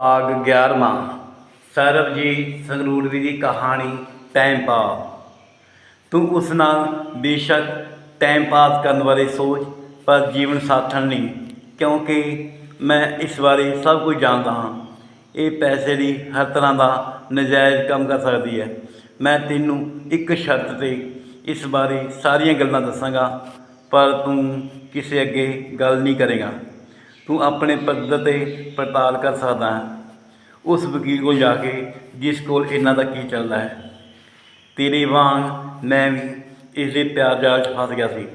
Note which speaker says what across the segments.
Speaker 1: ਆਗ 11ਵਾਂ ਸਰਬਜੀਤ ਸੰਗਰੂਰਵੀ ਦੀ ਕਹਾਣੀ, time pass. ਤੂੰ ਉਸ ਨਾਲ ਬੇਸ਼ੱਕ ਟਾਈਮ ਪਾਸ ਕਰਨ ਬਾਰੇ ਸੋਚ, ਪਰ ਜੀਵਨ ਸਾਥਣ ਨਹੀਂ, ਕਿਉਂਕਿ ਮੈਂ ਇਸ ਬਾਰੇ ਸਭ ਕੁਝ ਜਾਣਦਾ ਹਾਂ। ਇਹ ਪੈਸੇ ਦੀ ਹਰ ਤਰ੍ਹਾਂ ਦਾ ਨਜਾਇਜ਼ ਕੰਮ ਕਰ ਸਕਦੀ ਹੈ। ਮੈਂ ਤੈਨੂੰ ਇੱਕ ਸ਼ਰਤ ਤੇ ਇਸ ਬਾਰੇ ਸਾਰੀਆਂ ਗੱਲਾਂ ਦੱਸਾਂਗਾ, ਪਰ ਤੂੰ ਕਿਸੇ ਅੱਗੇ ਗੱਲ ਨਹੀਂ ਕਰੇਗਾ। ਤੂੰ ਆਪਣੇ ਪੱਧਰ ਤੇ ਪੜਤਾਲ ਕਰ ਸਕਦਾ ਹੈ। ਉਸ ਵਕੀਲ ਕੋਲ ਜਾ ਕੇ ਜਿਸ ਕੋਲ ਇਹਨਾਂ ਦਾ ਕੀ ਚੱਲਦਾ ਹੈ। ਤੇਰੇ ਵਾਂਗ ਮੈਂ ਵੀ ਇਸ ਦੇ ਪਿਆਰ ਜਾਲ 'ਚ ਫਸ ਗਿਆ ਸੀ।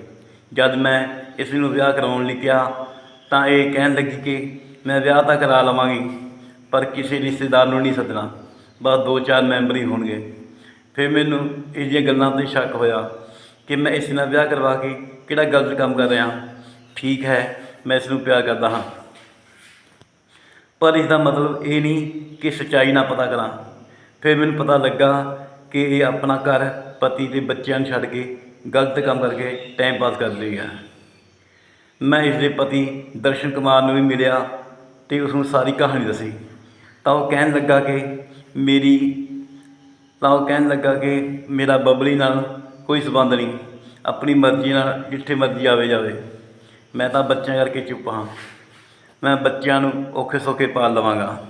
Speaker 1: ਜਦ ਮੈਂ ਇਸ ਨੂੰ ਵਿਆਹ ਕਰਾਉਣ ਲਈ ਕਿਹਾ, ਤਾਂ ਇਹ ਕਹਿਣ ਲੱਗੀ ਕਿ ਮੈਂ ਵਿਆਹ ਤਾਂ ਕਰਾ ਲਵਾਂਗੀ, ਪਰ ਕਿਸੇ ਰਿਸ਼ਤੇਦਾਰ ਨੂੰ ਨਹੀਂ ਸੱਦਣਾ। ਬਸ ਦੋ ਚਾਰ ਮੈਂਬਰ ਹੀ ਹੋਣਗੇ। ਫਿਰ ਮੈਨੂੰ ਇਹ ਜਿਹੀਆਂ ਗੱਲਾਂ ਤੇ ਸ਼ੱਕ ਹੋਇਆ ਕਿ ਮੈਂ ਇਸ ਨਾਲ ਵਿਆਹ ਕਰਵਾ ਕੇ ਕਿਹੜਾ ਗਲਤ ਕੰਮ ਕਰ ਰਿਹਾ। ਠੀਕ ਹੈ ਮੈਂ ਇਸ ਨੂੰ ਪਿਆਰ ਕਰਦਾ ਹਾਂ। ਪਰ ਇਸ ਦਾ ਮਤਲਬ ਇਹ ਨਹੀਂ ਕਿ ਸੱਚਾਈ ਨਾ ਪਤਾ ਕਰਾਂ। ਫਿਰ ਮੈਨੂੰ ਪਤਾ ਲੱਗਾ ਕਿ ਇਹ ਆਪਣਾ ਘਰ ਪਤੀ ਤੇ ਬੱਚਿਆਂ ਨੂੰ ਛੱਡ ਕੇ ਗਲਤ ਕੰਮ ਕਰਕੇ ਟਾਈਮ ਪਾਸ ਕਰ ਲਈ ਹੈ ਮੈਂ ਇਸ ਦੇ ਪਤੀ ਦਰਸ਼ਨ ਕੁਮਾਰ ਨੂੰ ਵੀ ਮਿਲਿਆ ਤੇ ਉਸ ਨੂੰ ਸਾਰੀ ਕਹਾਣੀ ਦੱਸੀ। ਤਾਂ ਉਹ ਕਹਿਣ ਲੱਗਾ ਕਿ ਮੇਰੀ, ਤਾਂ ਉਹ ਕਹਿਣ ਲੱਗਾ ਕਿ ਮੇਰਾ ਬਬਲੀ ਨਾਲ ਕੋਈ ਸਬੰਧ ਨਹੀਂ। ਆਪਣੀ ਮਰਜ਼ੀ ਨਾਲ ਜਿੱਥੇ ਮਰਜ਼ੀ ਆਵੇ ਜਾਵੇ। ਮੈਂ ਤਾਂ ਬੱਚਿਆਂ ਕਰਕੇ ਚੁੱਪ ਹਾਂ। ਮੈਂ ਬੱਚਿਆਂ ਨੂੰ ਔਖੇ ਸੌਖੇ ਪਾਲ ਲਵਾਂਗਾ।